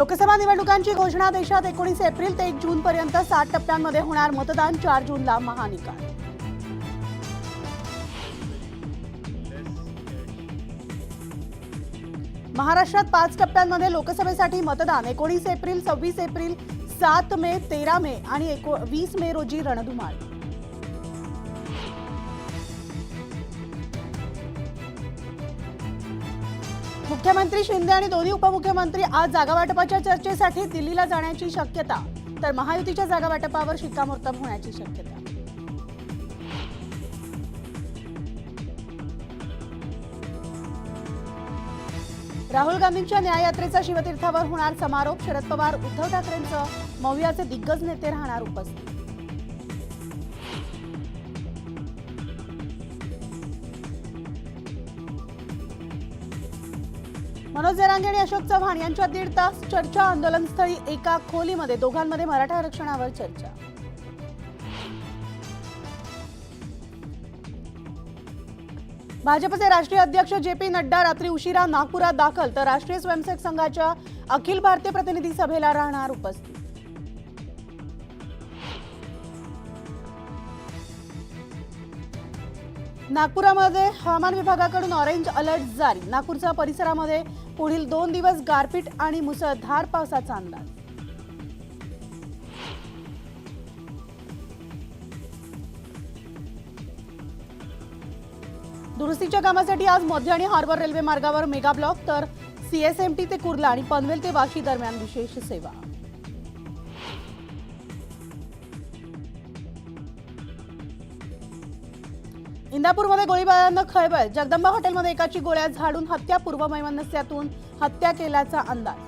लोकसभा निवडणुकांची घोषणा देशात एकोणीस एप्रिल ते एक जून पर्यंत सात टप्प्यांमध्ये होणार मतदान चार जूनला महानिकाल. महाराष्ट्रात पाच टप्प्यांमध्ये लोकसभेसाठी मतदान एकोणीस एप्रिल सव्वीस एप्रिल सात मे तेरा मे आणि एको वीस मे रोजी रणधुमाळ. मुख्यमंत्री शिंदे आणि दोन्ही उपमुख्यमंत्री आज जागावाटपाच्या चर्चेसाठी दिल्लीला जाण्याची शक्यता तर महायुतीच्या जागावाटपावर शिक्कामोर्तब होण्याची शक्यता. राहुल गांधींच्या न्याययात्रेचा शिवतीर्थावर होणार समारोप शरद पवार उद्धव ठाकरेंचं मौर्याचे दिग्गज नेते राहणार उपस्थित. मनोज जरांगे आणि अशोक चव्हाण यांच्या दीड तास चर्चा आंदोलनस्थळी एका खोलीमध्ये दोघांमध्ये मराठा आरक्षणावर चर्चा. भाजपचे राष्ट्रीय अध्यक्ष जे पी नड्डा रात्री उशिरा नागपुरात दाखल तर राष्ट्रीय स्वयंसेवक संघाच्या अखिल भारतीय प्रतिनिधी सभेला राहणार उपस्थित. नागपुरामध्ये हवामान विभागाकडून ऑरेंज अलर्ट जारी. नागपूरच्या परिसरामध्ये पुढील दोन दिवस गारपीट आणि मुसळधार पावसाचा अंदाज. दुरुस्तीच्या कामासाठी आज मध्य आणि हार्बर रेल्वे मार्गावर मेगा ब्लॉक तर सीएसएमटी ते कुर्ला आणि पनवेल ते वाशी दरम्यान विशेष सेवा. इंदापूरमध्ये गोळीबारानं खळबळ. जगदंबा हॉटेलमध्ये एकाची गोळ्या झाडून हत्या पूर्व हत्या केल्याचा अंदाज.